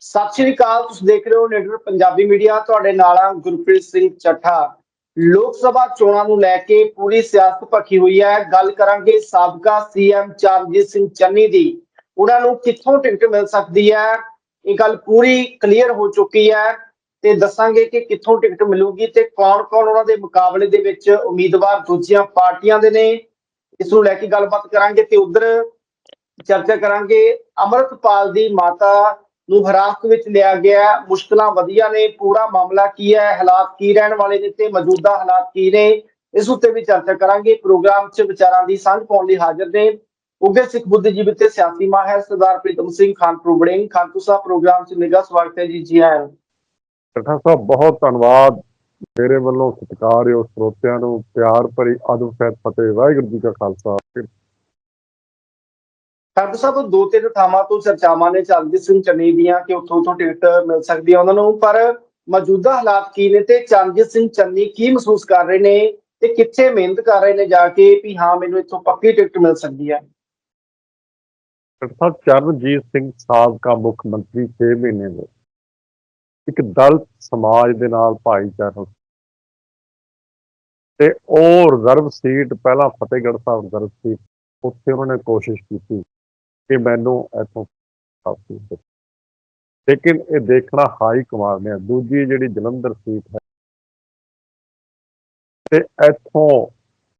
ਸਤਿ ਸ਼੍ਰੀ ਅਕਾਲ, ਤੁਸੀਂ ਦੇਖ ਰਹੇ ਹੋ ਨੈਟਵਰਕ ਪੰਜਾਬੀ ਮੀਡੀਆ, ਤੁਹਾਡੇ ਨਾਲ ਆ ਗੁਰਪ੍ਰੀਤ ਸਿੰਘ ਚੱਠਾ। ਲੋਕ ਸਭਾ ਚੋਣਾਂ ਨੂੰ ਲੈ ਕੇ ਪੂਰੀ ਸਿਆਸਤ ਭਖੀ ਹੋਈ ਹੈ। ਗੱਲ ਕਰਾਂਗੇ ਸਾਬਕਾ ਸੀਐਮ ਚਰਨਜੀਤ ਸਿੰਘ ਚੰਨੀ ਦੀ। ਉਹਨਾਂ ਨੂੰ ਕਿੱਥੋਂ ਟਿਕਟ ਮਿਲ ਸਕਦੀ ਹੈ? ਇਹ ਗੱਲ ਪੂਰੀ ਕਲੀਅਰ ਹੋ ਚੁੱਕੀ ਹੈ ਤੇ ਦੱਸਾਂਗੇ ਕਿ ਕਿੱਥੋਂ ਟਿਕਟ ਮਿਲੂਗੀ ਤੇ ਕੌਣ-ਕੌਣ ਉਹਨਾਂ ਦੇ ਮੁਕਾਬਲੇ ਦੇ ਵਿੱਚ ਉਮੀਦਵਾਰ ਦੂਜੀਆਂ ਪਾਰਟੀਆਂ ਦੇ ਨੇ। ਇਸ ਨੂੰ ਲੈ ਕੇ ਗੱਲਬਾਤ ਕਰਾਂਗੇ ਤੇ ਉਧਰ ਚਰਚਾ ਕਰਾਂਗੇ ਅਮਰਤਪਾਲ ਦੀ ਮਾਤਾ ਨੂੰ ਹਿਰਾਸਤ ਵਿੱਚ ਲਿਆ ਗਿਆ ਮੁਸ਼ਕਲਾਂ ਵਧੀਆਂ ਨੇ। ਪੂਰਾ ਮਾਮਲਾ ਕੀ ਹੈ? ਹਾਲਾਤ ਕੀ ਰਹਿਣ ਵਾਲੇ ਨੇ ਤੇ ਮੌਜੂਦਾ ਹਾਲਾਤ ਕੀ ਨੇ? ਇਸ ਉੱਤੇ ਵੀ ਚਰਚਾ ਕਰਾਂਗੇ। ਪ੍ਰੋਗਰਾਮ 'ਚ ਵਿਚਾਰਾਂ ਦੀ ਸਾਂਝ ਪਾਉਣ ਲਈ ਹਾਜ਼ਰ ਨੇ ਉਗੇ ਸਿੱਖ ਬੁੱਧੀਜੀਵੀ ਤੇ ਸਿਆਸੀ ਮਾਹਿਰ ਸਰਦਾਰ ਪ੍ਰੀਤਮ ਸਿੰਘ ਖਾਨਪੁਰ ਬੜਿੰਗ ਖਾਨਪੁਰ ਸਾਹਿਬ ਪ੍ਰੋਗਰਾਮ 'ਚ ਨਿੱਘਾ ਸਵਾਗਤ ਹੈ ਜੀ। ਜੀ ਆਇਆਂ ਨੂੰ। ਸਾਹਿਬ, ਬਹੁਤ ਧੰਨਵਾਦ। ਮੇਰੇ ਵੱਲੋਂ ਸਤਿਕਾਰਯੋਗ ਸਰੋਤਿਆਂ ਨੂੰ ਪਿਆਰ ਭਰੀ ਆਦਮ ਸਹਿਤ ਫਤਿਹ। ਵਾਹਿਗੁਰੂ ਜੀ ਕਾ ਖਾਲਸਾ। ਖਾਨਪੁਰ ਸਾਹਿਬ, ਦੋ ਤਿੰਨ ਥਾਵਾਂ ਤੋਂ ਚਰਚਾਵਾਂ ਨੇ ਚਰਨਜੀਤ ਸਿੰਘ ਚੰਨੀ ਦੀਆਂ ਕਿ ਉੱਥੋਂ ਉੱਥੋਂ ਟਿਕਟ ਮਿਲ ਸਕਦੀ ਹੈ ਉਹਨਾਂ ਨੂੰ, ਪਰ ਮੌਜੂਦਾ ਹਾਲਾਤ ਕੀ ਨੇ ਤੇ ਚਰਨਜੀਤ ਸਿੰਘ ਚੰਨੀ ਕੀ ਮਹਿਸੂਸ ਕਰ ਰਹੇ ਨੇ ਤੇ ਕਿੱਥੇ ਮਿਹਨਤ ਕਰ ਰਹੇ ਨੇ ਜਾ ਕੇ ਵੀ ਹਾਂ, ਮੈਨੂੰ ਇੱਥੋਂ ਪੱਕੀ ਟਿਕਟ ਮਿਲ ਸਕਦੀ ਹੈ? ਸਾਹਿਬ, ਚਰਨਜੀਤ ਸਿੰਘ ਸਾਬਕਾ ਮੁੱਖ ਮੰਤਰੀ 6 ਮਹੀਨੇ ਦੇ ਇੱਕ ਦਲਿਤ ਸਮਾਜ ਦੇ ਨਾਲ ਭਾਈਚਾਰਾ ਤੇ ਉਹ ਰਿਜ਼ਰਵ ਸੀਟ, ਪਹਿਲਾਂ ਫਤਿਹਗੜ੍ਹ ਸਾਹਿਬ ਰਿਜ਼ਰਵ ਸੀਟ, ਉੱਥੇ ਉਹਨਾਂ ਨੇ ਕੋਸ਼ਿਸ਼ ਕੀਤੀ। ਕਿ ਮੈਨੂੰ ਇੱਥੋਂ ਪ੍ਰਾਪਤ ਹੋ ਲੇਕਿਨ ਇਹ ਦੇਖਣਾ ਹਾਈ ਕਮਾਂਡ ਨੇ। ਦੂਜੀ ਜਿਹੜੀ ਜਲੰਧਰ ਸੀਟ ਹੈ, ਤੇ ਇੱਥੋਂ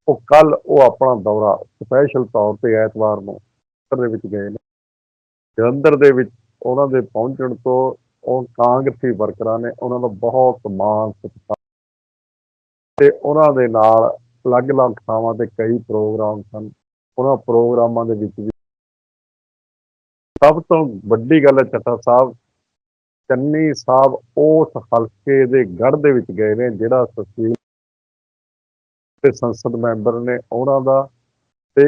ਉਹ ਕੱਲ ਉਹ ਆਪਣਾ ਦੌਰਾ ਸਪੈਸ਼ਲ ਤੌਰ ਤੇ ਐਤਵਾਰ ਨੂੰ ਦੇ ਵਿੱਚ ਗਏ ਨੇ। ਜਲੰਧਰ ਦੇ ਵਿੱਚ ਉਹਨਾਂ ਦੇ ਪਹੁੰਚਣ ਤੋਂ ਉਹ ਕਾਂਗਰਸੀ ਵਰਕਰਾਂ ਨੇ ਉਹਨਾਂ ਦਾ ਬਹੁਤ ਮਾਣ ਸਤਿਕਾਰ ਤੇ ਉਹਨਾਂ ਦੇ ਨਾਲ ਅਲੱਗ-ਅਲੱਗ ਥਾਵਾਂ ਤੇ ਕਈ ਪ੍ਰੋਗਰਾਮ ਸਨ। ਉਹਨਾਂ ਪ੍ਰੋਗਰਾਮਾਂ ਦੇ ਵਿੱਚ ਵੀ ਸਭ ਤੋਂ ਵੱਡੀ ਗੱਲ ਹੈ ਚੱਟਾ ਸਾਹਿਬ, ਚੰਨੀ ਸਾਹਿਬ ਉਸ ਹਲਕੇ ਦੇ ਗੜ੍ਹ ਦੇ ਵਿੱਚ ਗਏ ਨੇ ਜਿਹੜਾ ਤਹਿਸੀਲ ਤੇ ਸੰਸਦ ਮੈਂਬਰ ਨੇ ਉਹਨਾਂ ਦਾ ਤੇ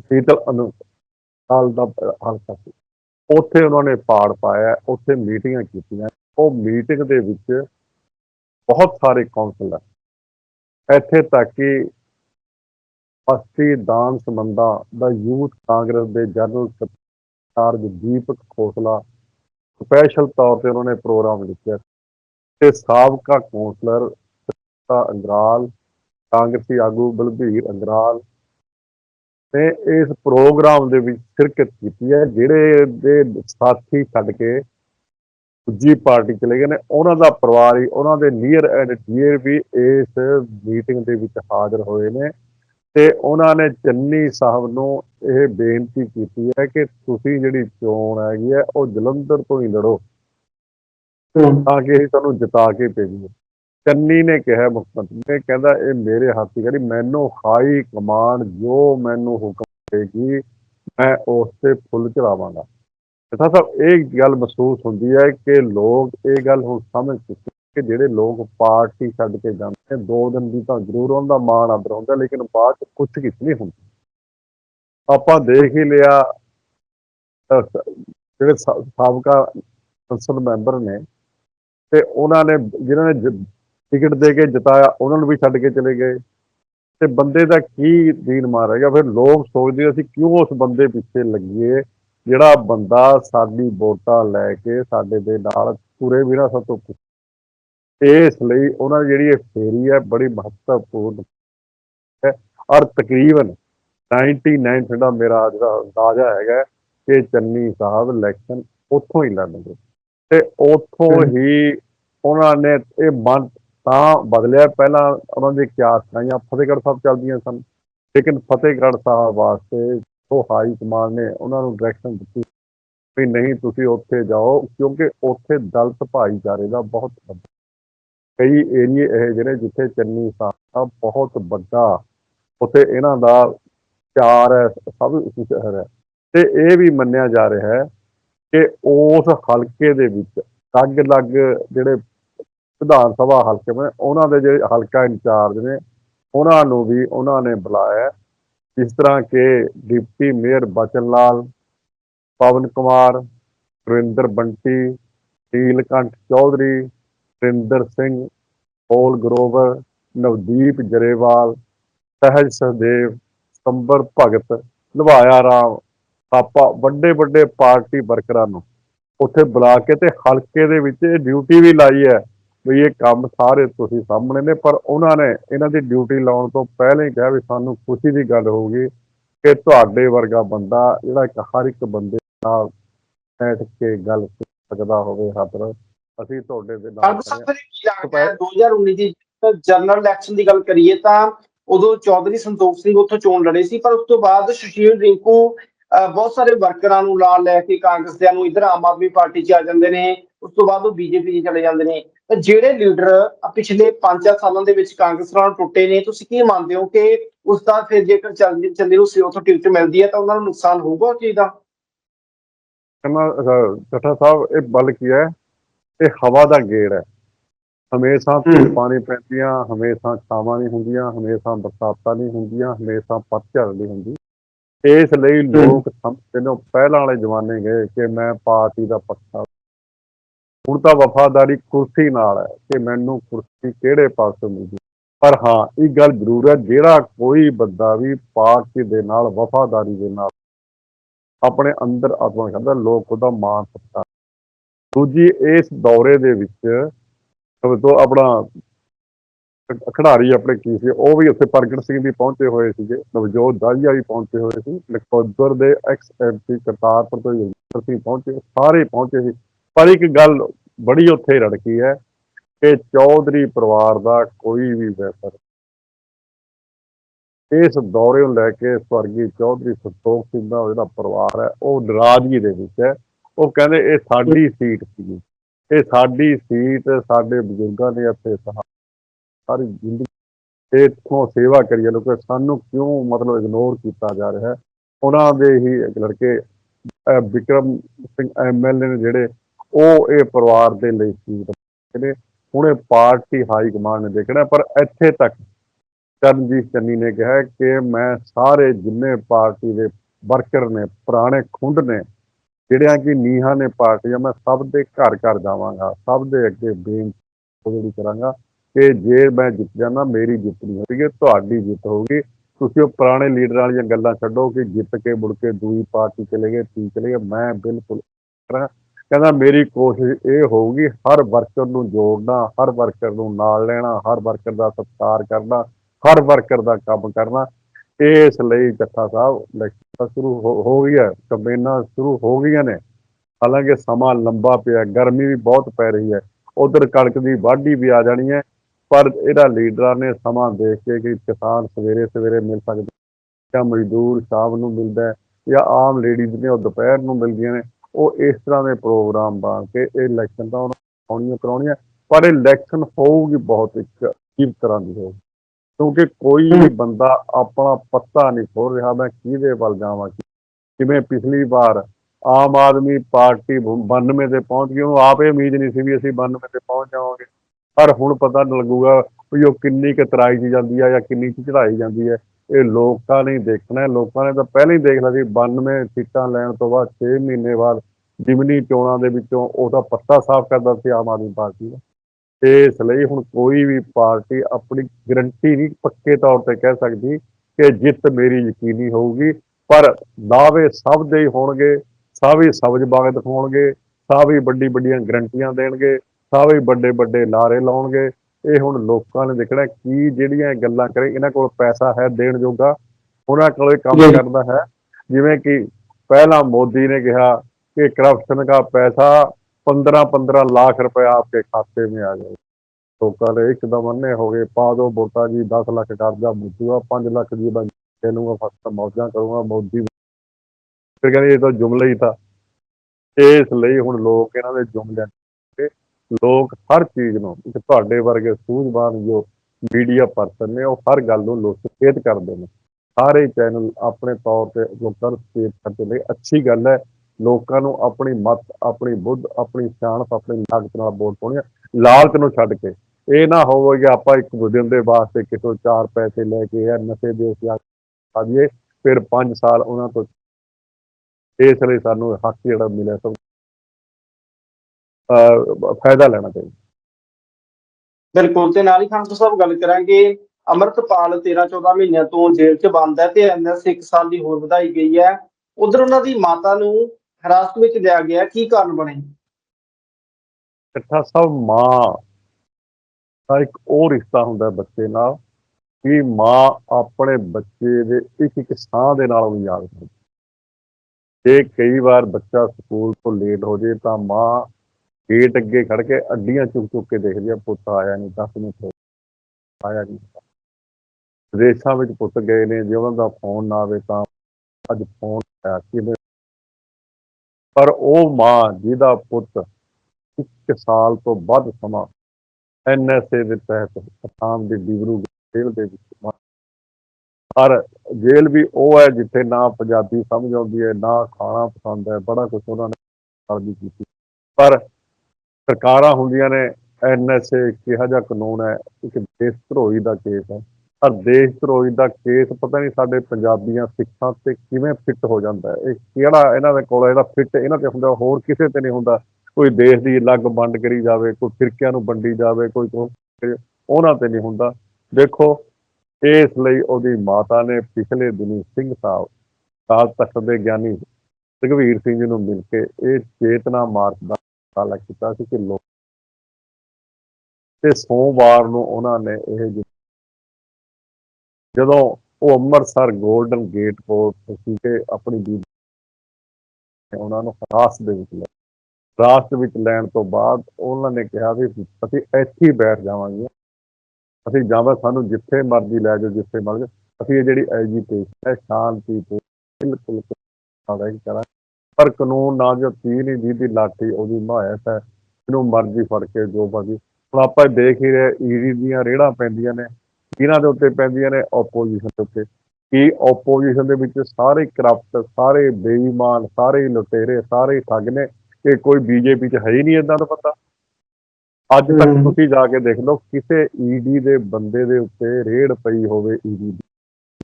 ਸ਼ੀਤਲ ਅਨੁਸਾਲ ਦਾ ਹਲਕਾ ਸੀ। ਉੱਥੇ ਉਹਨਾਂ ਨੇ ਪਾੜ ਪਾਇਆ, ਉੱਥੇ ਮੀਟਿੰਗਾਂ ਕੀਤੀਆਂ। ਉਹ ਮੀਟਿੰਗ ਦੇ ਵਿੱਚ ਬਹੁਤ ਸਾਰੇ ਕੌਂਸਲਰ, ਇੱਥੇ ਤੱਕ ਕਿ ਪਸਤੀ ਦਾਨ ਸੰਬੰਧਾਂ ਦਾ ਯੂਥ ਕਾਂਗਰਸ ਦੇ ਜਨਰਲ ਸਰਦਾਰ ਦੀਪਕ ਖੋਸਲਾ ਸਪੈਸ਼ਲ ਤੌਰ ਤੇ ਉਹਨਾਂ ਨੇ ਪ੍ਰੋਗਰਾਮ ਲਿਖਿਆ ਤੇ ਸਾਬਕਾ ਕੌਂਸਲਰ ਅੰਗਰਾਲ, ਕਾਂਗਰਸੀ ਆਗੂ ਬਲਬੀਰ ਅੰਗਰਾਲ ਨੇ ਇਸ ਪ੍ਰੋਗਰਾਮ ਦੇ ਵਿੱਚ ਸ਼ਿਰਕਤ ਕੀਤੀ ਹੈ, ਜਿਹੜੇ ਦੇ ਸਾਥੀ ਛੱਡ ਕੇ ਦੂਜੀ ਪਾਰਟੀ ਚਲੇ ਗਏ ਨੇ, ਉਹਨਾਂ ਦਾ ਪਰਿਵਾਰ ਹੀ, ਉਹਨਾਂ ਦੇ ਨੀਅਰ ਐਂਡ ਡੀਅਰ ਵੀ ਇਸ ਮੀਟਿੰਗ ਦੇ ਵਿੱਚ ਹਾਜ਼ਰ ਹੋਏ ਨੇ। ਤੇ ਉਹਨਾਂ ਨੇ ਚੰਨੀ ਸਾਹਿਬ ਨੂੰ ਇਹ ਬੇਨਤੀ ਕੀਤੀ ਹੈ ਕਿ ਤੁਸੀਂ ਜਿਹੜੀ ਚੋਣ ਹੈਗੀ ਹੈ ਉਹ ਜਲੰਧਰ ਤੋਂ ਹੀ ਲੜੋ। ਤਾਂ ਕਿ ਅਸੀਂ ਤੁਹਾਨੂੰ ਜਿਤਾ ਕੇ ਭੇਜੀਏ। ਚੰਨੀ ਨੇ ਕਿਹਾ ਮੁੱਖ ਮੰਤਰੀ ਨੇ ਕਹਿੰਦਾ ਇਹ ਮੇਰੇ ਹੱਥ ਹੀ ਕਰੀ ਮੈਨੂੰ ਹਾਈ ਕਮਾਂਡ ਜੋ ਮੈਨੂੰ ਹੁਕਮ ਦੇਗੀ ਮੈਂ ਉਸ ਤੇ ਫੁੱਲ ਚੜਾਵਾਂਗਾ। ਸਾਹਿਬ ਇਹ ਗੱਲ ਮਹਿਸੂਸ ਹੁੰਦੀ ਹੈ ਕਿ ਲੋਕ ਇਹ ਗੱਲ ਹੁਣ ਸਮਝ ਚੁੱਕੇ ਕਿ ਜਿਹੜੇ ਲੋਕ ਪਾਰਟੀ ਛੱਡ ਕੇ ਜਾਂਦੇ ਨੇ, ਦੋ ਦਿਨ ਦੀ ਤਾਂ ਜ਼ਰੂਰ ਉਹਨਾਂ ਮਾਣ ਅੰਦਰ ਹੁੰਦਾ, ਲੇਕਿਨ ਬਾਅਦ ਚ ਕੁਝ ਕਿਛ ਨਹੀਂ ਹੁੰਦਾ। ਆਪਾਂ ਦੇਖ ਹੀ ਲਿਆ ਜਿਹੜੇ ਸਾਬਕਾ ਸੰਸਦ ਮੈਂਬਰ ਨੇ, ਤੇ ਉਹਨਾਂ ਨੇ ਜਿਨ੍ਹਾਂ ਨੇ ਟਿਕਟ ਦੇ ਕੇ ਜਿਤਾਇਆ, ਉਹਨਾਂ ਨੂੰ ਵੀ ਛੱਡ ਕੇ ਚਲੇ ਗਏ। ਤੇ ਬੰਦੇ ਦਾ ਕੀ ਦੀਨ ਮਾਰ ਮਾਰੇਗਾ ਫਿਰ ਲੋਕ ਸੋਚਦੇ ਅਸੀਂ ਕਿਉਂ ਉਸ ਬੰਦੇ ਪਿੱਛੇ ਲੱਗੀਏ? ਜਿਹੜਾ ਬੰਦਾ ਸਾਡੀ ਵੋਟਾਂ ਲੈ ਕੇ ਸਾਡੇ ਦੇ ਨਾਲ ਤੁਰੇ ਵੀ ਨਾ ਤੋਂ ਇਸ ਲਈ ਉਹਨਾਂ ਦੀ ਜਿਹੜੀ ਇਹ ਫੇਰੀ ਹੈ ਬੜੀ ਮਹੱਤਵਪੂਰਨ ਹੈ। ਔਰ ਤਕਰੀਬਨ 99 ਜਿਹੜਾ ਮੇਰਾ ਜਿਹੜਾ ਅੰਦਾਜ਼ਾ ਹੈਗਾ ਕਿ ਚੰਨੀ ਸਾਹਿਬ ਇਲੈਕਸ਼ਨ ਉੱਥੋਂ ਹੀ ਲੜਨਗੇ। ਤੇ ਉੱਥੋਂ। ਹੀ। ਉਹਨਾਂ ਨੇ ਇਹ ਮਨ ਤਾਂ ਬਦਲਿਆ। ਪਹਿਲਾਂ ਉਹਨਾਂ ਦੀ ਕਿਆਸ ਆਈਆਂ ਫਤਿਹਗੜ੍ਹ ਸਾਹਿਬ ਚੱਲਦੀਆਂ ਸਨ ਲੇਕਿਨ ਫਤਿਹਗੜ੍ਹ ਸਾਹਿਬ ਵਾਸਤੇ ਉਹ ਹਾਈ ਕਮਾਂਡ ਨੇ ਉਹਨਾਂ ਨੂੰ ਡਾਇਰੈਕਸ਼ਨ ਦਿੱਤੀ ਵੀ ਨਹੀਂ ਤੁਸੀਂ ਉੱਥੇ ਜਾਓ ਕਿਉਂਕਿ ਉੱਥੇ ਦਲਿਤ ਭਾਈਚਾਰੇ ਦਾ ਬਹੁਤ ਵੱਡਾ ਕਈ ਏਰੀਏ ਇਹ ਜਿਹੜੇ ਜਿੱਥੇ ਚੰਨੀ ਸਾਹਿਬ ਦਾ ਬਹੁਤ ਵੱਡਾ, ਉੱਥੇ ਇਹਨਾਂ ਦਾ ਚਾਰ ਹੈ, ਸਭ ਸ਼ਹਿਰ ਹੈ ਤੇ ਇਹ ਵੀ ਮੰਨਿਆ ਜਾ ਰਿਹਾ ਹੈ ਕਿ ਉਸ ਹਲਕੇ ਦੇ ਵਿੱਚ ਅਲੱਗ-ਅਲੱਗ ਜਿਹੜੇ ਵਿਧਾਨ ਸਭਾ ਹਲਕੇ ਨੇ, ਉਹਨਾਂ ਦੇ ਜਿਹੜੇ ਹਲਕਾ ਇੰਚਾਰਜ ਨੇ, ਉਹਨਾਂ ਨੂੰ ਵੀ ਉਹਨਾਂ ਨੇ ਬੁਲਾਇਆ ਹੈ। ਜਿਸ ਤਰ੍ਹਾਂ ਕਿ ਡਿਪਟੀ ਮੇਅਰ ਬਚਨ ਲਾਲ, ਪਵਨ ਕੁਮਾਰ, ਸੁਰਿੰਦਰ ਬੰਟੀ, ਨੀਲਕੰਠ ਚੌਧਰੀ ਸੁਰਿੰਦਰ ਸਿੰਘ, ਪੋਲ ਗਰੋਵਰ, ਨਵਦੀਪ ਜਰੇਵਾਲ, ਸਹਿਜ ਸਹਦੇਵ, ਸੰਬਰ ਭਗਤ ਲਵਾਇਆ ਰਾਮ ਥਾਪਾ ਵੱਡੇ ਵੱਡੇ ਪਾਰਟੀ ਵਰਕਰਾਂ ਨੂੰ ਉੱਥੇ ਬੁਲਾ ਕੇ ਤੇ ਹਲਕੇ ਦੇ ਵਿੱਚ ਇਹ ਡਿਊਟੀ ਵੀ ਲਾਈ ਹੈ ਵੀ ਇਹ ਕੰਮ ਸਾਰੇ ਤੁਸੀਂ ਸਾਹਮਣੇ ਨੇ, ਪਰ ਉਹਨਾਂ ਨੇ ਇਹਨਾਂ ਦੀ ਡਿਊਟੀ ਲਾਉਣ ਤੋਂ ਪਹਿਲਾਂ ਹੀ ਕਿਹਾ ਵੀ ਸਾਨੂੰ ਖੁਸ਼ੀ ਦੀ ਗੱਲ ਹੋਊਗੀ ਕਿ ਤੁਹਾਡੇ ਵਰਗਾ ਬੰਦਾ ਜਿਹੜਾ ਇੱਕ ਹਰ ਇੱਕ ਬੰਦੇ ਨਾਲ ਬੈਠ ਕੇ ਗੱਲ ਕਰ ਸਕਦਾ ਹੋਵੇ ਹੱਥ ਅਸੀਂ ਤੁਹਾਡੇ ਦੇ ਨਾਲ ਖਾਲਸਾ ਖੜੇ ਹਾਂ। ਸਾਹਿਬ ਕੀ ਲੱਗਦਾ ਹੈ? 2019 ਦੀ ਜਨਰਲ ਇਲੈਕਸ਼ਨ ਦੀ ਗੱਲ ਕਰੀਏ ਤਾਂ ਉਦੋਂ ਚੌਧਰੀ ਸੰਤੋਖ ਸਿੰਘ ਉੱਥੋਂ ਚੋਣ ਲੜੇ ਸੀ ਪਰ ਉਸ ਤੋਂ ਬਾਅਦ ਸੁਸ਼ੀਲ ਰਿੰਕੂ ਬਹੁਤ ਸਾਰੇ ਵਰਕਰਾਂ ਨੂੰ ਨਾਲ ਲੈ ਕੇ ਕਾਂਗਰਸੀਆਂ ਨੂੰ ਇਧਰ ਆਮ ਆਦਮੀ ਪਾਰਟੀ 'ਚ ਆ ਜਾਂਦੇ ਨੇ ਉਸ ਤੋਂ ਬਾਅਦ ਉਹ ਬੀਜੇਪੀ 'ਚ ਚਲੇ ਜਾਂਦੇ ਨੇ। ਤਾਂ ਜਿਹੜੇ ਲੀਡਰ ਪਿਛਲੇ 5 ਸਾਲਾਂ ਦੇ ਵਿੱਚ ਕਾਂਗਰਸ ਨਾਲ ਟੁੱਟੇ ਨੇ ਤੁਸੀਂ ਕੀ ਮੰਨਦੇ ਹੋ ਕਿ ਉਸ ਦਾ ਫਿਰ ਜੇਕਰ ਚੱਲਦੀ ਚੱਲਦੀ ਨੂੰ ਉੱਥੋਂ ਟਿਕਟ ਮਿਲਦੀ ਹੈ ਤਾਂ ਉਹਨਾਂ ਨੂੰ ਨੁਕਸਾਨ ਹੋਊਗਾ ਉਸ ਚੀਜ਼ ਦਾ? ਚੱਠਾ ਸਾਹਿਬ ਇਹ ਬਲ ਕੀ ਹੈ? ਇਹ ਹਵਾ ਦਾ ਗੇੜ ਹੈ। ਹਮੇਸ਼ਾ। ਧੁੱਪਾਂ ਨਹੀਂ ਪੈਂਦੀਆਂ ਹਮੇਸ਼ਾ ਛਾਵਾਂ ਨਹੀਂ ਹੁੰਦੀਆਂ ਹਮੇਸ਼ਾ ਬਰਸਾਤਾਂ ਨਹੀਂ ਹੁੰਦੀਆਂ ਹਮੇਸ਼ਾ ਪਤਝੜ ਨਹੀਂ ਹੁੰਦੀ। ਇਸ ਲਈ ਲੋਕ ਸਮਝਦੇ ਪਹਿਲਾਂ ਵਾਲੇ ਜ਼ਮਾਨੇ ਗਏ ਕਿ ਮੈਂ ਪਾਰਟੀ ਦਾ ਪੱਖਾ ਹੁਣ ਤਾਂ ਵਫਾਦਾਰੀ ਕੁਰਸੀ ਨਾਲ ਹੈ ਕਿ ਮੈਨੂੰ ਕੁਰਸੀ ਕਿਹੜੇ ਪਾਸੋਂ ਮਿਲਦੀ। ਪਰ ਹਾਂ ਇਹ ਗੱਲ ਜ਼ਰੂਰ ਹੈ ਜਿਹੜਾ ਕੋਈ ਬੰਦਾ ਵੀ ਪਾਰਟੀ ਦੇ ਨਾਲ ਵਫਾਦਾਰੀ ਦੇ ਨਾਲ ਆਪਣੇ ਅੰਦਰ ਆਤਮਾ ਕਰਦਾ ਲੋਕ ਉਹਦਾ ਮਾਣ ਸਤਿਕਾਰ ਦੂਜੀ ਇਸ ਦੌਰੇ ਦੇ ਵਿੱਚ ਸਭ ਤੋਂ ਆਪਣਾ ਖਿਡਾਰੀ ਆਪਣੇ ਕੀ ਸੀ, ਉਹ ਵੀ ਉੱਥੇ ਪ੍ਰਗਟ ਸਿੰਘ ਵੀ ਪਹੁੰਚੇ ਹੋਏ ਸੀਗੇ, ਨਵਜੋਤ ਦਾਹੀਆ ਵੀ ਪਹੁੰਚੇ ਹੋਏ ਸੀ ਨਕੋਦਰ ਦੇ ਐਕਸ ਐਮਪੀ ਕਰਤਾਰਪੁਰ ਤੋਂ ਯੋਗੇਂਦਰ ਸਿੰਘ ਪਹੁੰਚੇ, ਸਾਰੇ ਪਹੁੰਚੇ ਸੀ। ਪਰ ਇੱਕ ਗੱਲ ਬੜੀ ਉੱਥੇ ਰੜਕੀ ਹੈ ਕਿ ਚੌਧਰੀ ਪਰਿਵਾਰ ਦਾ ਕੋਈ ਵੀ ਮੈਂਬਰ ਇਸ ਦੌਰੇ ਨੂੰ ਲੈ ਕੇ ਸਵਰਗੀ ਚੌਧਰੀ ਸੰਤੋਖ ਸਿੰਘ ਦਾ ਜਿਹੜਾ ਪਰਿਵਾਰ ਹੈ, ਉਹ ਨਾਰਾਜ਼ਗੀ ਦੇ ਵਿੱਚ ਹੈ। ਉਹ ਕਹਿੰਦੇ ਇਹ ਸਾਡੀ ਸੀਟ ਸੀ। ਇਹ ਸਾਡੀ ਸੀਟ ਸਾਡੇ ਬਜ਼ੁਰਗਾਂ ਨੇ ਇੱਥੇ ਸਾਰੀ ਜ਼ਿੰਦਗੀ ਇੱਥੋਂ ਸੇਵਾ ਕਰੀਏ ਜਾਂਦੇ ਲੋਕ ਸਾਨੂੰ ਕਿਉਂ ਮਤਲਬ ਇਗਨੋਰ ਕੀਤਾ ਜਾ ਰਿਹਾ ਹੈ? ਉਹਨਾਂ ਦੇ ਹੀ ਇੱਕ ਲੜਕੇ ਅਹ ਵਿਕਰਮ ਸਿੰਘ ਐਮਐਲਏ ਨੇ ਜਿਹੜੇ ਉਹ ਇਹ ਪਰਿਵਾਰ ਦੇ ਲਈ ਸੀਟ ਕਹਿੰਦੇ ਹੁਣ ਇਹ ਪਾਰਟੀ ਹਾਈ ਕਮਾਂਡ ਨੇ ਦੇਖਣਾ, ਪਰ ਇੱਥੇ ਤੱਕ ਕਰਨਜੀਤ ਚੰਨੀ ਨੇ ਕਿਹਾ ਕਿ ਮੈਂ ਸਾਰੇ ਜਿੰਨੇ ਪਾਰਟੀ ਦੇ ਵਰਕਰ ਨੇ, ਪੁਰਾਣੇ ਖੁੰਡ ਨੇ ਜਿਹੜਿਆਂ ਕਿ ਨੀਹਾਂ ਨੇ ਪਾਰਟੀਆਂ ਮੈਂ ਸਭ ਦੇ ਘਰ ਘਰ ਜਾਵਾਂਗਾ, ਸਭ ਦੇ ਅੱਗੇ ਬੇਨਤੀ ਜਿਹੜੀ ਕਰਾਂਗਾ ਕਿ ਜੇ ਮੈਂ ਜਿੱਤ ਜਾਂਦਾ, ਮੇਰੀ ਜਿੱਤ ਨਹੀਂ ਹੋਵੇਗੀ, ਤੁਹਾਡੀ ਜਿੱਤ ਹੋਊਗੀ। ਤੁਸੀਂ ਉਹ ਪੁਰਾਣੇ ਲੀਡਰਾਂ ਵਾਲੀਆਂ ਗੱਲਾਂ ਛੱਡੋ ਕਿ ਜਿੱਤ ਕੇ ਮੁੜ ਕੇ ਦੂਜੀ ਪਾਰਟੀ ਚਲੇ ਗਏ ਤੀ ਚਲੇ ਗਏ, ਮੈਂ ਬਿਲਕੁਲ ਕਹਿੰਦਾ ਮੇਰੀ ਕੋਸ਼ਿਸ਼ ਇਹ ਹੋਊਗੀ, ਹਰ ਵਰਕਰ ਨੂੰ ਜੋੜਨਾ, ਹਰ ਵਰਕਰ ਨੂੰ ਨਾਲ ਲੈਣਾ, ਹਰ ਵਰਕਰ ਦਾ ਸਤਿਕਾਰ ਕਰਨਾ, ਹਰ ਵਰਕਰ ਦਾ ਕੰਮ ਕਰਨਾ। ਇਸ ਲਈ ਜੱਥਾ ਸਾਹਿਬ ਸ਼ੁਰੂ ਹੋ- ਹੋ ਗਈ ਹੈ। ਕੰਪੇਨਾਂ ਸ਼ੁਰੂ ਹੋ ਗਈਆਂ ਨੇ। ਹਾਲਾਂਕਿ ਸਮਾਂ ਲੰਬਾ ਪਿਆ, ਗਰਮੀ ਵੀ ਬਹੁਤ ਪੈ ਰਹੀ ਹੈ। ਉਧਰ ਕਣਕ ਦੀ ਵਾਢੀ ਵੀ ਆ ਜਾਣੀ ਹੈ, ਪਰ ਇਹਦਾ ਲੀਡਰਾਂ ਨੇ ਸਮਾਂ ਦੇਖ ਕੇ ਕਿ ਕਿਸਾਨ ਸਵੇਰੇ ਸਵੇਰੇ ਮਿਲ ਸਕਦੇ ਜਾਂ ਮਜ਼ਦੂਰ ਸ਼ਾਮ ਨੂੰ ਮਿਲਦਾ ਜਾਂ ਆਮ ਲੇਡੀਜ਼ ਨੇ ਉਹ ਦੁਪਹਿਰ ਨੂੰ ਮਿਲਦੀਆਂ ਨੇ। ਉਹ ਇਸ ਤਰ੍ਹਾਂ ਦੇ ਪ੍ਰੋਗਰਾਮ ਬਣ ਕੇ ਇਹ ਇਲੈਕਸ਼ਨ ਤਾਂ ਉਹਨਾਂ ਕਰਾਉਣੀਆਂ ਕਰਾਉਣੀਆਂ, ਪਰ ਇਲੈਕਸ਼ਨ ਹੋਊਗੀ ਬਹੁਤ ਇੱਕ ਅਜੀਬ ਤਰ੍ਹਾਂ ਦੀ ਹੋਊਗੀ। ਕਿਉਂਕਿ ਕੋਈ ਵੀ ਬੰਦਾ ਆਪਣਾ ਪੱਤਾ ਨਹੀਂ ਖੋਲ ਰਿਹਾ ਮੈਂ ਕਿਹਦੇ ਵੱਲ ਜਾਵਾਂ? ਜਿਵੇਂ ਪਿਛਲੀ ਵਾਰ ਆਮ ਆਦਮੀ ਪਾਰਟੀ 92 ਤੇ ਪਹੁੰਚ ਗਈ ਉਹ ਆਪੇ ਉਮੀਦ ਨਹੀਂ ਸੀ ਵੀ ਅਸੀਂ 92 ਤੇ ਪਹੁੰਚ ਜਾਵਾਂਗੇ। ਪਰ ਹੁਣ ਪਤਾ ਲੱਗੂਗਾ ਵੀ ਉਹ ਕਿੰਨੀ ਕੁ ਤਰਾਈ ਜਾਂਦੀ ਆ ਜਾਂ ਕਿੰਨੀ ਕੁ ਚੜਾਈ ਜਾਂਦੀ ਹੈ ਇਹ ਲੋਕਾਂ ਨੇ ਦੇਖਣਾ ਹੈ। ਲੋਕਾਂ ਨੇ ਤਾਂ ਪਹਿਲਾਂ ਹੀ ਦੇਖ ਲਿਆ ਸੀ 92 ਸੀਟਾਂ ਲੈਣ ਤੋਂ ਬਾਅਦ 6 ਮਹੀਨੇ ਬਾਅਦ ਜਿਮਨੀ ਚੋਣਾਂ ਦੇ ਵਿੱਚੋਂ ਉਹਦਾ ਪੱਤਾ ਸਾਫ਼ ਕਰਦਾ ਸੀ ਆਮ ਆਦਮੀ ਪਾਰਟੀ ਦਾ। ਇਸ ਲਈ ਹੁਣ ਕੋਈ ਵੀ ਪਾਰਟੀ ਆਪਣੀ ਗਰੰਟੀ ਨਹੀਂ ਪੱਕੇ ਤੌਰ ਤੇ ਕਹਿ ਸਕਦੀ ਕਿ ਜਿੱਤ ਮੇਰੀ ਯਕੀਨੀ ਹੋਊਗੀ ਪਰ ਦਾਅਵੇ ਸਭ ਦੇ ਹੀ ਹੋਣਗੇ ਸਭ ਹੀ ਸਬਜ਼ ਬਾਗ ਦਿਖਾਉਣਗੇ ਸਭ ਹੀ ਵੱਡੀ ਵੱਡੀਆਂ ਗਰੰਟੀਆਂ ਦੇਣਗੇ ਸਭ ਹੀ ਵੱਡੇ ਵੱਡੇ ਲਾਰੇ ਲਾਉਣਗੇ ਇਹ ਹੁਣ ਲੋਕਾਂ ਨੇ ਦੇਖਣਾ ਕੀ ਜਿਹੜੀਆਂ ਗੱਲਾਂ ਕਰੇ ਇਹਨਾਂ ਕੋਲ ਪੈਸਾ ਹੈ ਦੇਣ ਜੋਗਾ ਉਹਨਾਂ ਕੋਲ ਕੰਮ ਜੀ। ਕਰਦਾ ਹੈ ਜਿਵੇਂ ਕਿ ਪਹਿਲਾਂ ਮੋਦੀ ਨੇ ਕਿਹਾ ਕਿ ਕਰਪਸ਼ਨ ਦਾ ਪੈਸਾ 15 15 ਲੱਖ रुपए आपके खाते में आ जाए ਲੋਕਾਂ ਨੇ ਇੱਕਦਮ ਅੰਨੇ ਹੋ ਗਏ ਪਾ ਦੋ ਵੋਟਾਂ ਜੀ 10 ਲੱਖ ਕਰਜ਼ਾ ਮੁੱਕੂਗਾ 5 ਲੱਖ ਦੀ ਮੈਂ ਦੇ ਲੂੰਗਾ ਫਸਟ ਮੌਜਾਂ ਕਰੂੰਗਾ ਮੋਦੀ ਫਿਰ ਕਹਿੰਦੇ ਇਹ ਤਾਂ ਜੁਮਲਾ ਹੀ ਤਾਂ ਇਸ ਲਈ ਹੁਣ ਲੋਕ ਇਹਨਾਂ ਦੇ ਜੁਮਲਿਆਂ ਤੇ ਲੋਕ ਹਰ ਚੀਜ਼ ਨੂੰ ਇੱਕ ਤੁਹਾਡੇ ਵਰਗੇ ਸੂਝਵਾਨ ਜੋ ਮੀਡੀਆ ਪਰਸਨ ਨੇ ਉਹ ਹਰ ਗੱਲ ਨੂੰ ਲੋਕ ਸੁਚੇਤ ਕਰਦੇ ਨੇ ਸਾਰੇ ਚੈਨਲ ਆਪਣੇ ਤੌਰ ਤੇ ਲੋਕਾਂ ਨੂੰ ਸੁਚੇਤ ਕਰਦੇ ਨੇ ਅੱਛੀ ਗੱਲ ਹੈ ਲੋਕਾਂ ਨੂੰ ਆਪਣੀ ਮਤ, ਆਪਣੀ ਬੁੱਧ, ਆਪਣੀ ਸਿਆਣਪ, ਆਪਣੀ ਲਾਗਤ ਨਾਲ ਵੋਟ ਪਾਉਣੀ ਲਾਲਚ ਨੂੰ ਛੱਡ ਕੇ। ਇਹ ਨਾ ਹੋਵੇ ਕਿ ਆਪਾਂ ਇੱਕ ਦਿਨ ਦੇ ਵਾਸਤੇ ਕਿਤੋਂ ਚਾਰ ਪੈਸੇ ਲੈ ਕੇ ਇਹ ਨਸ਼ੇ ਦੇ ਸਿਆ ਆ ਜਾਈਏ, ਫਿਰ 5 ਸਾਲ ਉਹਨਾਂ ਤੋਂ ਇਸ ਲਈ ਸਾਨੂੰ ਹੱਕ ਜਿਹੜਾ ਮਿਲਿਆ ਸਭ ਫਾਇਦਾ ਲੈਣਾ ਚਾਹੀਦਾ। ਬਿਲਕੁਲ, ਤੇ ਨਾਲ ਹੀ ਖਾਨ ਸਾਹਿਬ ਗੱਲ ਕਰਾਂਗੇ, ਅਮਰਤਪਾਲ 13 14 ਮਹੀਨਿਆਂ ਤੋਂ ਜੇਲ੍ਹ 'ਚ ਬੰਦ ਹੈ ਤੇ ਐਨਐਸ 1 ਸਾਲ ਦੀ ਹੋਰ ਵਧਾਈ ਗਈ ਹੈ। ਉਧਰ ਉਹਨਾਂ ਦੀ ਮਾਤਾ ਨੂੰ ਹਿਰਾਸਤ ਵਿੱਚ ਲਿਆ ਗਿਆ, ਕੀ ਕਾਰਨ ਬਣੇ? ਚੱਠਾ ਸਾਹਿਬ ਮਾਂ ਦਾ ਇੱਕ ਉਹ ਰਿਸ਼ਤਾ ਹੁੰਦਾ ਬੱਚੇ ਨਾਲ, ਕਿ ਮਾਂ ਆਪਣੇ ਬੱਚੇ ਦੇ ਇੱਕ ਇੱਕ ਸਾਹ ਦੇ ਨਾਲ ਉਹਨੂੰ ਯਾਦ ਕਰਦੀ ਜੇ ਕਈ ਵਾਰ ਬੱਚਾ ਸਕੂਲ ਤੋਂ ਲੇਟ ਹੋ ਜੇ ਤਾਂ ਮਾਂ ਗੇਟ ਅੱਗੇ ਖੜ ਕੇ ਅੱਡੀਆਂ ਚੁੱਕ ਚੁੱਕ ਕੇ ਦੇਖਦੀ ਆ ਪੁੱਤ ਆਇਆ ਨਹੀਂ 10 ਮਿੰਟ ਹੋ ਆਇਆ ਨਹੀਂ ਵਿਦੇਸ਼ਾਂ ਵਿੱਚ ਪੁੱਤ ਗਏ ਨੇ, ਜੇ ਉਹਨਾਂ ਦਾ ਫੋਨ ਨਾ ਆਵੇ ਤਾਂ ਅੱਜ ਫੋਨ ਆਇਆ, ਕਿਵੇਂ ਪਰ ਉਹ ਮਾਂ ਜਿਹਦਾ ਪੁੱਤ ਇੱਕ ਸਾਲ ਤੋਂ ਵੱਧ ਸਮਾਂ ਐਨਐਸਏ ਦੇ ਤਹਿਤ ਅਸਾਮ ਦੇ ਡਿਬਰੂ ਜੇਲ੍ਹ ਦੇ ਵਿੱਚ ਮ- ਪਰ ਜੇਲ੍ਹ ਵੀ ਉਹ ਹੈ ਜਿੱਥੇ ਨਾ ਪੰਜਾਬੀ ਸਮਝ ਆਉਂਦੀ ਹੈ, ਨਾ ਖਾਣਾ ਪਸੰਦ ਹੈ, ਬੜਾ ਕੁਝ ਉਹਨਾਂ ਨੇ ਕਰਦੀ ਕੀਤੀ। ਪਰ ਸਰਕਾਰਾਂ ਹੁੰਦੀਆਂ ਨੇ ਐਨਐਸਏ ਕਿਹਾ ਜਿਹਾ ਕਾਨੂੰਨ ਹੈ, ਇੱਕ ਦੇਸ਼ ਧਰੋਹੀ ਦਾ ਕੇਸ ਹੈ। ਪਰ ਦੇਸ਼ ਧਰੋਹੀ ਦਾ ਕੇਸ ਪਤਾ ਨਹੀਂ ਸਾਡੇ ਪੰਜਾਬੀਆਂ ਸਿੱਖਾਂ ਤੇ ਕਿਵੇਂ ਫਿੱਟ ਹੋ ਜਾਂਦਾ ਹੈ। ਇਹ ਕਿਹੜਾ ਇਹਨਾਂ ਦੇ ਕੋਲ ਇਹਦਾ ਫਿੱਟ ਇਹਨਾਂ ਤੇ ਹੁੰਦਾ, ਹੋਰ ਕਿਸੇ ਤੇ ਨਹੀਂ ਹੁੰਦਾ। ਕੋਈ ਦੇਸ਼ ਦੀ ਅਲੱਗ ਵੰਡ ਕਰੀ ਜਾਵੇ, ਕੋਈ ਫਿਰਕਿਆਂ ਨੂੰ ਵੰਡੀ ਜਾਵੇ, ਕੋਈ ਉਹਨਾਂ ਤੇ ਨਹੀਂ ਹੁੰਦਾ। ਦੇਖੋ, ਇਸ ਲਈ ਉਹਦੀ ਮਾਤਾ ਨੇ ਪਿਛਲੇ ਦਿਨੀ ਸਿੰਘ ਸਾਹਿਬ ਕਾਲ ਤਖਤ ਦੇ ਗਿਆਨੀ ਰਘਵੀਰ ਸਿੰਘ ਜੀ ਨੂੰ ਮਿਲ ਕੇ ਇਹ ਚੇਤਨਾ ਮਾਰਚ ਦਾ ਸਾਲਾ ਕੀਤਾ ਸੀ ਕਿ ਲੋਕ ਤੇ ਸੋਮਵਾਰ ਨੂੰ ਉਹਨਾਂ ਨੇ ਇਹ ਜਦੋਂ ਉਹ ਅੰਮ੍ਰਿਤਸਰ 골ਡਨ ਗੇਟ ਕੋਲ ਸੀ ਕਿ ਆਪਣੀ ਬੀਬੀ ਉਹਨਾਂ ਨੂੰ ਹਰਾਸ ਦੇ ਵਿੱਚ ਲਿਆ ਰਾਸਤ ਵਿੱਚ ਲੈਣ ਤੋਂ ਬਾਅਦ ਉਹਨਾਂ ਨੇ ਕਿਹਾ ਵੀ ਅਸੀਂ ਇੱਥੇ ਹੀ ਬੈਠ ਜਾਵਾਂਗੇ। ਅਸੀਂ ਜਾਵਾਂ ਸਾਨੂੰ ਜਿੱਥੇ ਮਰਜ਼ੀ ਲੈ ਜਾਓ, ਜਿੱਥੇ ਮਰਜ਼ੀ। ਅਸੀਂ ਇਹ ਜਿਹੜੀ ਐਜੀਟੇਸ਼ਨ ਹੈ, ਸ਼ਾਂਤੀ ਤੇ ਬਿਲਕੁਲ ਸਾਡਾ ਹੀ ਕਰਾਂ ਪਰ ਕਾਨੂੰਨ ਨਾ ਜੋ ਤੀਰ ਨਹੀਂ ਜਿਹਦੀ ਲਾਠੀ, ਉਹਦੀ ਮਾਇਤ ਹੈ। ਇਹਨੂੰ ਮਰਜ਼ੀ ਫੜ ਕੇ ਜੋ ਮਰਜ਼ੀ। ਹੁਣ ਆਪਾਂ ਦੇਖ ਹੀ ਰਹੇ ਈਡੀ ਦੀਆਂ ਰੇੜਾਂ ਪੈਂਦੀਆਂ ਨੇ। ਜਿਨ੍ਹਾਂ ਦੇ ਉੱਤੇ ਪੈਂਦੀਆਂ ਨੇ ਆਪੋਜੀਸ਼ਨ ਦੇ ਉੱਤੇ। ਕੀ ਆਪੋਜੀਸ਼ਨ ਦੇ ਵਿੱਚ ਸਾਰੇ ਕਰਪਟ ਸਾਰੇ ਬੇਈਮਾਨ ਸਾਰੇ ਲੁਟੇਰੇ ਸਾਰੇ ਠੱਗ ਨੇ ਕਿ ਕੋਈ ਬੀਜੇਪੀ 'ਚ ਹੈ ਹੀ ਨਹੀਂ ਇਦਾਂ ਦਾ ਪਤਾ ਅੱਜ ਤੱਕ। ਤੁਸੀਂ ਜਾ ਕੇ ਦੇਖ ਲਓ ਕਿਸੇ ਈਡੀ ਦੇ ਬੰਦੇ ਦੇ ਉੱਤੇ ਰੇਡ ਪਈ ਹੋਵੇ ਈਡੀ ਦੀ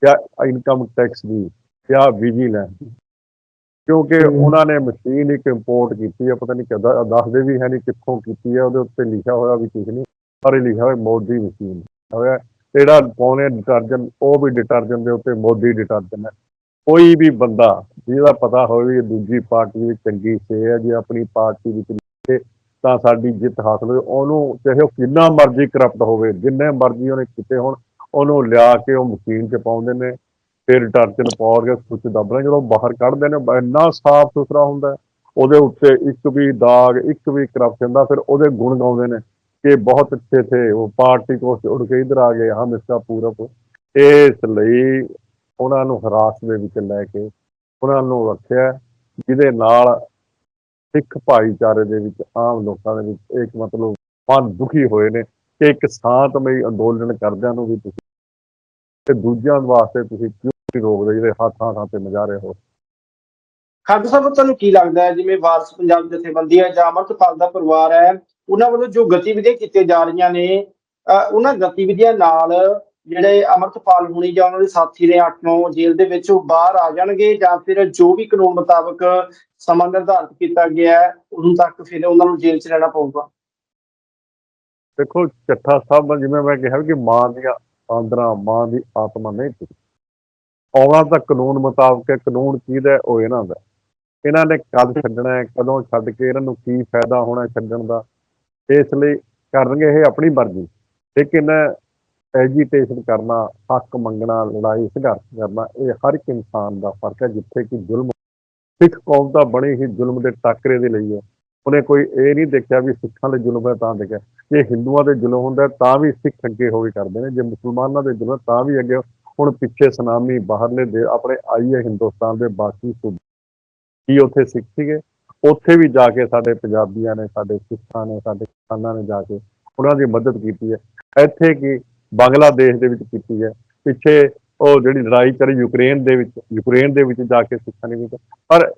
ਜਾਂ ਇਨਕਮ ਟੈਕਸ ਦੀ ਜਾਂ ਵਿਜੀਲੈਂਸ ਦੀ। ਕਿਉਂਕਿ। ਉਹਨਾਂ ਨੇ ਮਸ਼ੀਨ ਇੱਕ ਇੰਪੋਰਟ ਕੀਤੀ ਹੈ ਪਤਾ ਨਹੀਂ ਕਿੱਦਾਂ ਦੱਸਦੇ ਵੀ ਹੈ ਨਹੀਂ ਕਿੱਥੋਂ ਕੀਤੀ ਹੈ ਉਹਦੇ ਉੱਤੇ ਲਿਖਿਆ ਹੋਇਆ ਵੀ ਕੁਝ ਨਹੀਂ ਪਰ ਇਹ ਲਿਖਿਆ ਹੋਇਆ ਮੋਦੀ ਮਸ਼ੀਨ ਹੋਇਆ। ਜਿਹੜਾ ਪਾਉਣੇ ਡਿਟਰਜੈਂਟ ਉਹ ਵੀ ਡਿਟਰਜੈਂਟ ਦੇ ਉੱਤੇ ਮੋਦੀ ਡਿਟਰਜੈਂਟ ਹੈ। ਕੋਈ ਵੀ ਬੰਦਾ, ਜਿਹਦਾ ਪਤਾ ਹੋਵੇ ਦੂਜੀ ਪਾਰਟੀ ਦੀ ਚੰਗੀ ਸੇ ਹੈ, ਜੇ ਆਪਣੀ ਪਾਰਟੀ ਵਿੱਚ ਲਿਖੇ ਤਾਂ ਸਾਡੀ ਜਿੱਤ ਹਾਸਲ ਹੋਵੇ। ਉਹਨੂੰ ਚਾਹੇ ਉਹ ਕਿੰਨਾ ਮਰਜ਼ੀ ਕਰਪਟ ਹੋਵੇ, ਜਿੰਨੇ ਮਰਜ਼ੀ ਉਹਨੇ ਕੀਤੇ ਹੋਣ, ਉਹਨੂੰ ਲਿਆ ਕੇ ਉਹ ਮਸ਼ੀਨ 'ਚ ਪਾਉਂਦੇ ਨੇ, ਫਿਰ ਡਿਟਰਜੈਂਟ ਪਾ ਕੇ ਸੁੱਚ ਦੱਬਦੇ ਜਦੋਂ ਬਾਹਰ ਕੱਢਦੇ ਨੇ ਇੰਨਾ ਸਾਫ਼ ਸੁਥਰਾ ਹੁੰਦਾ ਉਹਦੇ ਉੱਤੇ ਇੱਕ ਵੀ ਦਾਗ, ਇੱਕ ਵੀ ਕਰਪਸ਼ਨ ਦਾ ਫਿਰ ਉਹਦੇ ਗੁਣ ਗਾਉਂਦੇ ਨੇ। ਕਿ ਬਹੁਤ ਅੱਛੇ ਥੇ। ਉਹ ਪਾਰਟੀ ਤੋਂ ਉੜ ਕੇ ਇਧਰ ਆ ਗਏ। ਹਮ ਇਸਕਾ ਪੂਰਾ ਇਸ ਲਈ ਉਹਨਾਂ ਨੂੰ ਹਰਾਸ ਦੇ ਵਿੱਚ ਲੈ ਕੇ ਉਹਨਾਂ ਨੂੰ ਰੱਖਿਆ ਜਿਹਦੇ ਨਾਲ ਸਿੱਖ ਭਾਈਚਾਰੇ ਦੇ ਵਿੱਚ, ਆਮ ਲੋਕਾਂ ਦੇ ਵਿੱਚ ਇੱਕ ਮਤਲਬ ਮਨ ਦੁਖੀ ਹੋਏ ਨੇ ਕਿ ਇੱਕ ਸ਼ਾਂਤਮਈ ਅੰਦੋਲਨ ਕਰਦਿਆਂ ਨੂੰ ਵੀ ਤੁਸੀਂ ਤੇ ਦੂਜਿਆਂ ਵਾਸਤੇ ਤੁਸੀਂ ਕਿਉਂ ਰੋਕਦੇ, ਜਿਹੜੇ ਹੱਥਾਂ ਥਾਂ ਤੇ ਮਜਾਰੇ ਹੋ? ਖਾਲਸਾ ਸਾਹਿਬ, ਤੁਹਾਨੂੰ ਕੀ ਲੱਗਦਾ ਹੈ? ਜਿਵੇਂ ਵਾਰਸ ਪੰਜਾਬ ਜਥੇਬੰਦੀ ਹੈ ਜਾਂ ਅਮਰਤਪਾਲ ਦਾ ਪਰਿਵਾਰ ਹੈ ਉਹਨਾਂ ਵੱਲੋਂ ਜੋ ਗਤੀਵਿਧੀਆਂ ਕੀਤੀਆਂ ਜਾ ਰਹੀਆਂ ਨੇ ਉਹਨਾਂ ਗਤੀਵਿਧੀਆਂ ਨਾਲ ਜਿਹੜੇ ਅਮਰਤਪਾਲ ਹੋਣੀ ਜਾਂ ਉਹਨਾਂ ਦੇ ਸਾਥੀ ਨੇ 8-9 ਜੇਲ੍ਹ ਦੇ ਵਿੱਚ ਉਹ ਬਾਹਰ ਆ ਜਾਣਗੇ ਜਾਂ ਫਿਰ ਜੋ ਵੀ ਕਾਨੂੰਨ ਮੁਤਾਬਕ ਸਮਾਂ ਨਿਰਧਾਰਿਤ ਕੀਤਾ ਗਿਆ ਹੈ, ਉਦੋਂ ਤੱਕ ਫਿਰ ਉਹਨਾਂ ਨੂੰ ਜੇਲ੍ਹ 'ਚ ਰਹਿਣਾ ਪਊਗਾ। ਦੇਖੋ, ਚੱਠਾ ਸਾਹਿਬ ਜਿਵੇਂ ਮੈਂ ਕਿਹਾ ਕਿ ਮਾਂ ਦੀਆਂ ਆਂਦਰਾਂ, ਮਾਂ ਦੀ ਆਤਮਾ ਨਹੀਂ ਟੁੱਟੀ ਆਉਣਾ ਤਾਂ ਕਾਨੂੰਨ ਮੁਤਾਬਕ ਹੈ, ਕਾਨੂੰਨ ਕਿਹਦਾ ਉਹ ਇਹਨਾਂ ਦਾ ਇਹਨਾਂ ਨੇ ਕਦ ਛੱਡਣਾ ਹੈ, ਕਦੋਂ ਛੱਡ ਕੇ ਇਹਨਾਂ ਨੂੰ ਕੀ ਫਾਇਦਾ ਹੋਣਾ ਛੱਡਣ ਦਾ? ਇਸ ਲਈ ਕਰਨਗੇ ਇਹ ਆਪਣੀ ਮਰਜ਼ੀ। ਲੇਕਿਨ ਐਜੀਟੇਸ਼ਨ ਕਰਨਾ ਹੱਕ ਮੰਗਣਾ ਲੜਾਈ ਸੰਘਰਸ਼ ਕਰਨਾ ਇਹ ਹਰ ਇੱਕ ਇਨਸਾਨ ਦਾ ਫ਼ਰਕ ਹੈ ਜਿੱਥੇ ਕਿ ਜ਼ੁਲਮ ਸਿੱਖ ਕੌਮ ਤਾਂ ਬਣੀ ਹੀ ਜ਼ੁਲਮ ਦੇ ਟਾਕਰੇ ਦੇ ਲਈ ਹੈ। ਉਹਨੇ ਕੋਈ ਇਹ ਨਹੀਂ ਦੇਖਿਆ ਵੀ ਸਿੱਖਾਂ ਦੇ ਜ਼ੁਲਮ ਹੈ ਤਾਂ ਦੇਖਿਆ। ਜੇ ਹਿੰਦੂਆਂ ਦੇ ਜ਼ੁਲਮ ਹੁੰਦਾ ਤਾਂ ਵੀ ਸਿੱਖ ਅੱਗੇ ਹੋ ਕੇ ਕਰਦੇ ਨੇ। ਜੇ ਮੁਸਲਮਾਨਾਂ ਦੇ ਜ਼ੁਲਮ ਹੈ, ਤਾਂ ਵੀ ਅੱਗੇ ਹੁਣ ਪਿੱਛੇ ਸੁਨਾਮੀ ਬਾਹਰਲੇ ਦੇ ਆਪਣੇ ਆਈ ਹੈ ਹਿੰਦੁਸਤਾਨ ਦੇ ਬਾਕੀ ਸੂਬੇ ਕੀ ਉੱਥੇ ਸਿੱਖ ਸੀਗੇ। ਉੱਥੇ ਵੀ ਜਾ ਕੇ ਸਾਡੇ ਪੰਜਾਬੀਆਂ ਨੇ, ਸਾਡੇ ਸਿੱਖਾਂ ਨੇ, ਸਾਡੇ ਕਿਸਾਨਾਂ ਨੇ ਜਾ ਕੇ ਉਹਨਾਂ ਦੀ ਮਦਦ ਕੀਤੀ ਹੈ। ਇੱਥੇ ਕੀ ਬੰਗਲਾਦੇਸ਼ ਦੇ ਵਿੱਚ ਕੀਤੀ ਹੈ। ਪਿੱਛੇ ਉਹ ਜਿਹੜੀ ਲੜਾਈ ਚੱਲੀ ਯੂਕਰੇਨ ਦੇ ਵਿੱਚ, ਯੂਕਰੇਨ ਦੇ ਵਿੱਚ ਜਾ ਕੇ ਸਿੱਖਾਂ ਨੇ ਕੀਤਾ। ਪਰ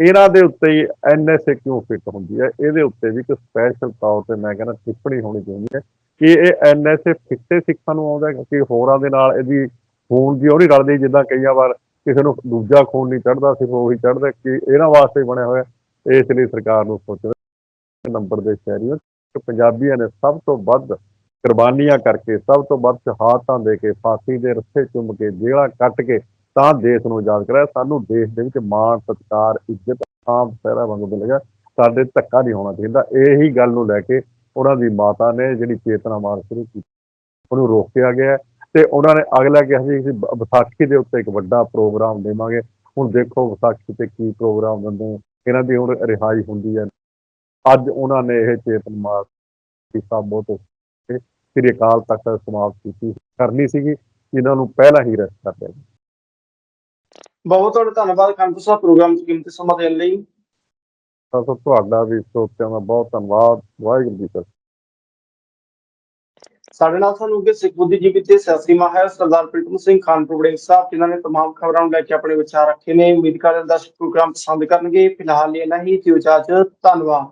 ਇਹਨਾਂ ਦੇ ਉੱਤੇ ਹੀ ਐਨਐਸਏ ਕਿਉਂ ਫਿੱਟ ਹੁੰਦੀ ਹੈ? ਇਹਦੇ ਉੱਤੇ ਵੀ ਇੱਕ ਸਪੈਸ਼ਲ ਤੌਰ ਤੇ ਮੈਂ ਕਹਿੰਦਾ ਟਿੱਪਣੀ ਹੋਣੀ ਚਾਹੀਦੀ ਹੈ ਕਿ ਇਹ ਐਨਐਸਏ ਫਿੱਟੇ ਸਿੱਖਾਂ ਨੂੰ ਆਉਂਦਾ ਹੈ ਕਿ ਹੋਰਾਂ ਦੇ ਨਾਲ ਇਹਦੀ ਖੂਨ ਦੀ ਉਹ ਨਹੀਂ ਰਲਦੀ ਜਿੱਦਾਂ ਕਈਆਂ ਵਾਰ ਕਿਸੇ ਨੂੰ ਦੂਜਾ ਖੂਨ ਨਹੀਂ ਚੜਦਾ ਸਿਰਫ ਉਹੀ ਚੜਦਾ ਕਿ ਇਹਨਾਂ ਵਾਸਤੇ ਬਣਿਆ ਹੋਇਆ, ਇਸ ਲਈ ਸਰਕਾਰ ਨੂੰ ਸੋਚਣਾ ਨੰਬਰ ਦੇ ਸ਼ਹਿਰੀਆਂ ਕਿ ਪੰਜਾਬੀਆਂ ਨੇ ਸਭ ਤੋਂ ਵੱਧ ਕੁਰਬਾਨੀਆਂ ਕਰਕੇ, ਸਭ ਤੋਂ ਵੱਧ ਸ਼ਹਾਦਤਾਂ ਦੇ ਕੇ, ਫਾਂਸੀ ਦੇ ਰੱਸੇ ਚੁੰਮ ਕੇ, ਜੇਲ੍ਹਾਂ ਕੱਟ ਕੇ ਤਾਂ ਦੇਸ਼ ਨੂੰ ਆਜ਼ਾਦ ਕਰਾਇਆ। ਸਾਨੂੰ ਦੇਸ਼ ਦੇ ਵਿੱਚ ਮਾਣ, ਸਤਿਕਾਰ, ਇੱਜ਼ਤ ਆਮ ਪਹਿਰਾ ਵਾਂਗੂ ਮਿਲੇਗਾ ਸਾਡੇ ਧੱਕਾ ਨਹੀਂ ਹੋਣਾ ਚਾਹੀਦਾ। ਇਹੀ ਗੱਲ ਨੂੰ ਲੈ ਕੇ ਉਹਨਾਂ ਦੀ ਮਾਤਾ ਨੇ ਜਿਹੜੀ ਚੇਤਨਾ ਮਾਰ ਸ਼ੁਰੂ ਕੀਤੀ, ਉਹਨੂੰ ਰੋਕਿਆ ਗਿਆ। ਤੇ ਉਹਨਾਂ ਨੇ ਅਗਲਾ ਕਿਹਾ ਸੀ ਬ- ਵਿਸਾਖੀ ਦੇ ਉੱਤੇ ਇੱਕ ਵੱਡਾ ਪ੍ਰੋਗਰਾਮ ਦੇਵਾਂਗੇ। ਹੁਣ ਦੇਖੋ ਵਿਸਾਖੀ ਤੇ ਕੀ ਪ੍ਰੋਗਰਾਮ ਦਿੰਦੇ ਨੇ। ਇਹਨਾਂ ਦੀ ਹੁਣ ਰਿਹਾਈ ਹੁੰਦੀ ਹੈ ਅੱਜ ਉਹਨਾਂ ਨੇ ਇਹ ਚੇਤਨ ਮਾਰ ਦੀ ਸਾਬੋ ਤੋਂ ਸ੍ਰੀ ਅਕਾਲ ਤਖਤ ਸਮਾਪਤ ਕੀਤੀ ਕਰਨੀ ਸੀਗੀ। ਇਹਨਾਂ ਨੂੰ ਪਹਿਲਾਂ ਹੀ ਰੈਸਟ ਕਰ ਲਿਆ ਬਹੁਤ ਬਹੁਤ ਧੰਨਵਾਦ ਖਾਨਪੁਰ ਸਾਹਿਬ ਪ੍ਰੋਗਰਾਮ 'ਚ ਕੀਮਤੀ ਸਮਾਂ ਦੇਣ ਲਈ। ਤਾਂ ਸੋ ਤੁਹਾਡਾ ਵੀ ਸਰੋਤਿਆਂ ਦਾ ਬਹੁਤ ਧੰਨਵਾਦ। ਵਾਹਿਗੁਰੂ ਜੀ ਕਾ ਸਾਡੇ ਨਾਲ ਸਾਨੂੰ ਅੱਗੇ ਸਿੱਖ ਬੁੱਧੀਜੀਵੀ ਤੇ ਸਿਆਸੀ ਮਾਹਿਰ ਸਰਦਾਰ ਪ੍ਰੀਤਮ ਸਿੰਘ ਖਾਨਪੁਰ ਵੜਿੰਗ ਸਾਹਿਬ ਜਿਨ੍ਹਾਂ ਨੇ तमाम ਖਬਰਾਂ ਨੂੰ ਲੈ ਕੇ ਆਪਣੇ ਵਿਚਾਰ ਰੱਖੇ ਨੇ ਉਮੀਦ ਕਰਦੇ ਹਾਂ ਦਰਸ਼ਕ ਪ੍ਰੋਗਰਾਮ ਪਸੰਦ ਕਰਨਗੇ ਫਿਲਹਾਲ ਲਈ ਇਹਨਾਂ ਹੀ ਦਿਓ ਇਜਾਜ਼ਤ ਧੰਨਵਾਦ